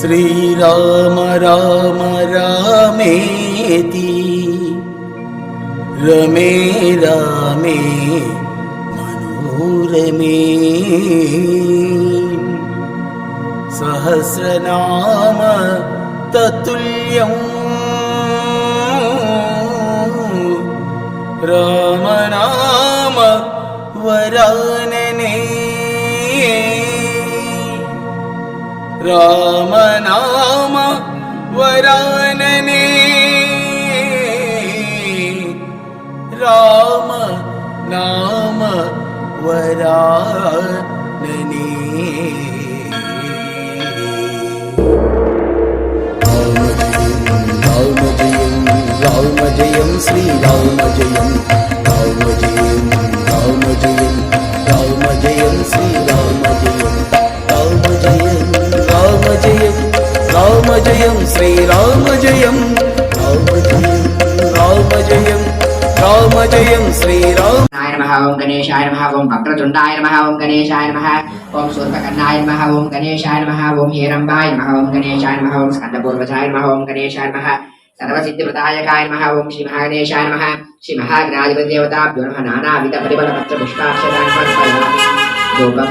श्रीराम राम रामेति रमे रामे मनोरमे। सहस्रनाम तत्तुल्यम् रामनाम वरानने രാമനാമ വരാനനേ. രാമ നാമ വരാനനേ രാമജയം രാമജയം ശ്രീരാമ శ్రీరామ్ నాయ నమః ఓం గణేశాయ నమః ఓం వక్రతుండాయ నమః ఓం గణేశాయ నమః ఓం సూర్పకర్ణాయ నమః ఓం గణేశాయ నమః ఓం హేరంబాయ నమః ఓం గణేశాయ నమః స్కందపూర్వజాయ నమః గణేశాయ నమః సర్వసిద్ధిప్రదాయకాయ నమః శ్రీ మహాగణేశాయ నమః శ్రీ మహాగ్రాధిపతి దేవతాభ్యో నమః నానావిధ పరిమళ పత్ర పుష్పాక్షరాన్ని ధూపం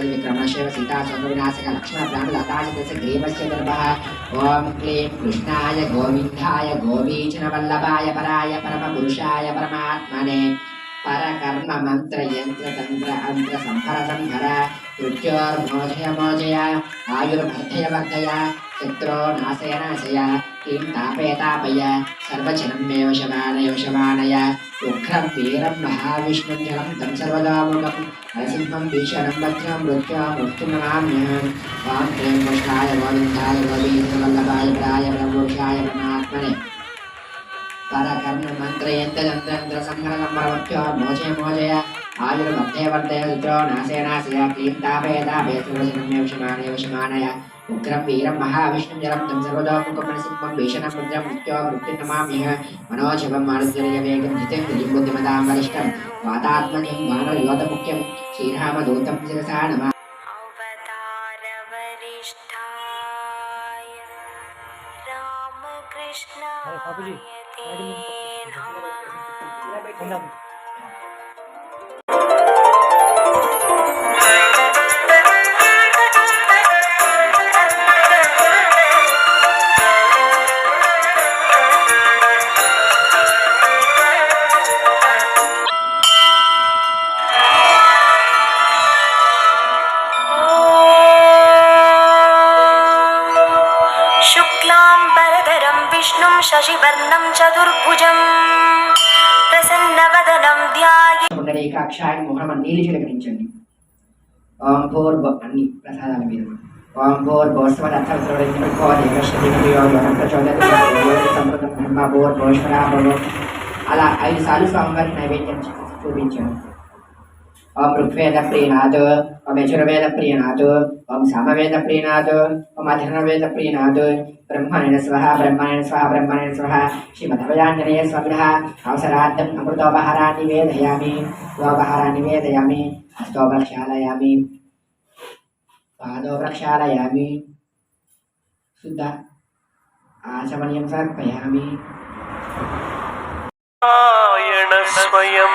विक्रमशैव सीतास्वर्गविनाशक लक्ष्मणप्राणदाताजितस्य ग्रीवस्य गर्भः। ॐ क्लीं कृष्णाय, गोविन्दाय गोपीचनवल्लभाय पराय परमपुरुषाय, परमात्मने। परकर्म मंत्र यंत्र तंत्र अंत्र संभर संभर मृत्योर्मोचय मोचय आयुर्वर्धय वर्धय शत्रो नाशय नाशय మంత్ర యంత్ర తంత్ర అంత్ర సంహర సంహర మృత్యోర్మోజయ మోజయ ఆయుర్వర్ధయ వర్ధయ శత్రో నాశయ నాశయ క్లీం తాపయ తాపయ సర్వచనమేవ శమానయ శమానయ ఉగ్రం వీరం మహావిష్ణుం జలం తం సర్వదాముఖం నరసింహం భీషణం వజ్రం మృత్యా మృత్యునమామ్యహం వాం క్లీం కృష్ణాయ గోవిందాయ గోవిందవల్లభాయ ప్రాయ బ్రహ్మోషాయ ఉగ్రం వీరం మహావిష్ణుం జలబ్ధం సర్వదోముఖప్రసిద్ధం భీషణం రుద్రం మృత్యో మృత్యున్నమామ్యహ మనోజవం మారుతుర్యవేగం జితేంద్రియం బుద్ధిమతాం వరిష్టం వాతాత్మని వానయోతముఖ్యం శ్రీరామదూతం శిరసా నమ రామకృష్ణ పుండరీకాక్షాయ మొహరమ నీళ్ళు చిలకరించండి. ఓం అన్ని ప్రసాదాల మీద. ఓం భోస్వర భోర్ భోష్వర అలా ఐదు సార్లు స్వామివారికి నైవేద్యం చూపించాను. ఓం ఋగ్వేద ప్రియనాథ్ ఓం యజుర్వేద ప్రియనాథ్ ఓం సామవేద ప్రియనాథ్ ఓం అధర్ణవేద ప్రియనాథ్ బ్రహ్మణేన స్వహ బ్రహ్మణేన స్వహ బ్రహ్మణేన స్వహ శ్రీమదవయాంజనేయ స్వామినः అవసరార్థం అమృతోపహారాన్ని వేదయామి లోపహారాన్ని వేదయామి హస్తో ప్రక్షాళయామి పాదో ప్రక్షాళయామి శుద్ధ ఆచమనీయం సమర్పయామి నారాయణ స్వయం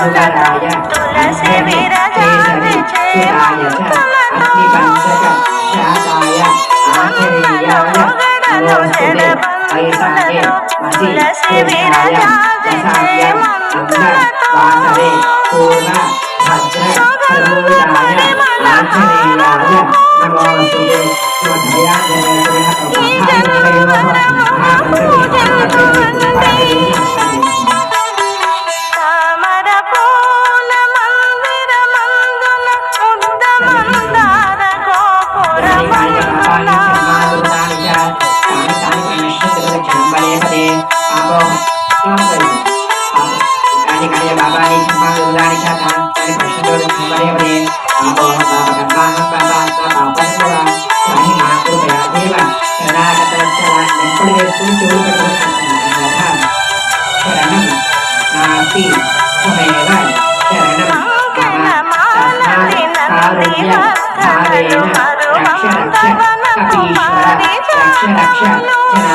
Oh, God, I am. action.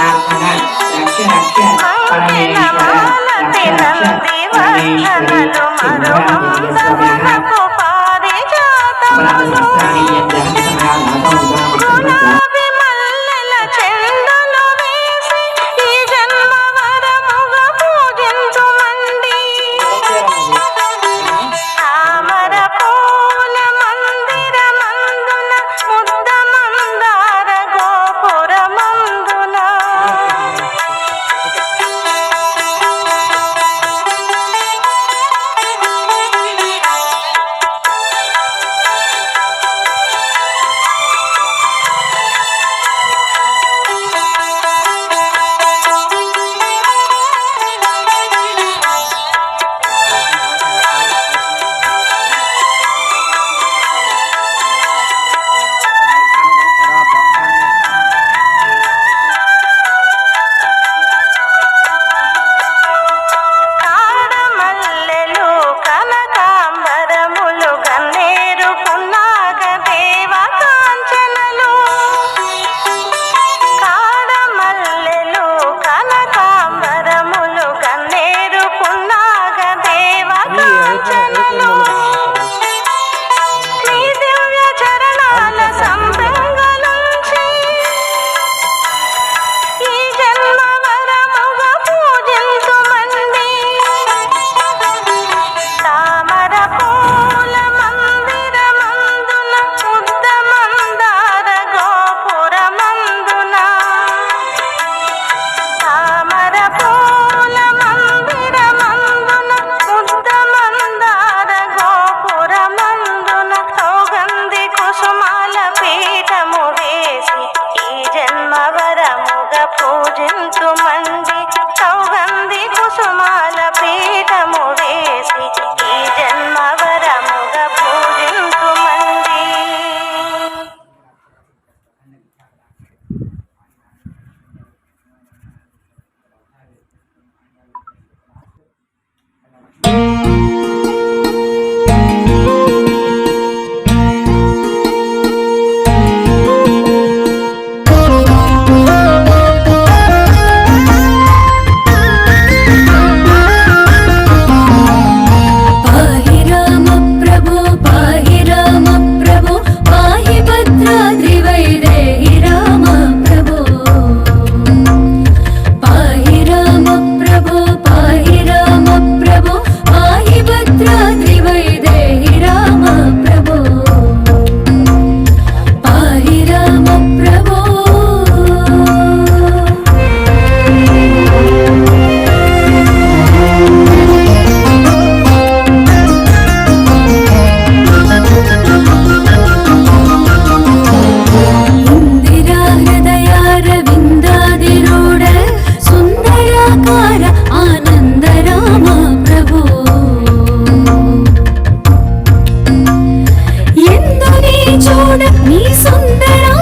చూడ నీ సుందర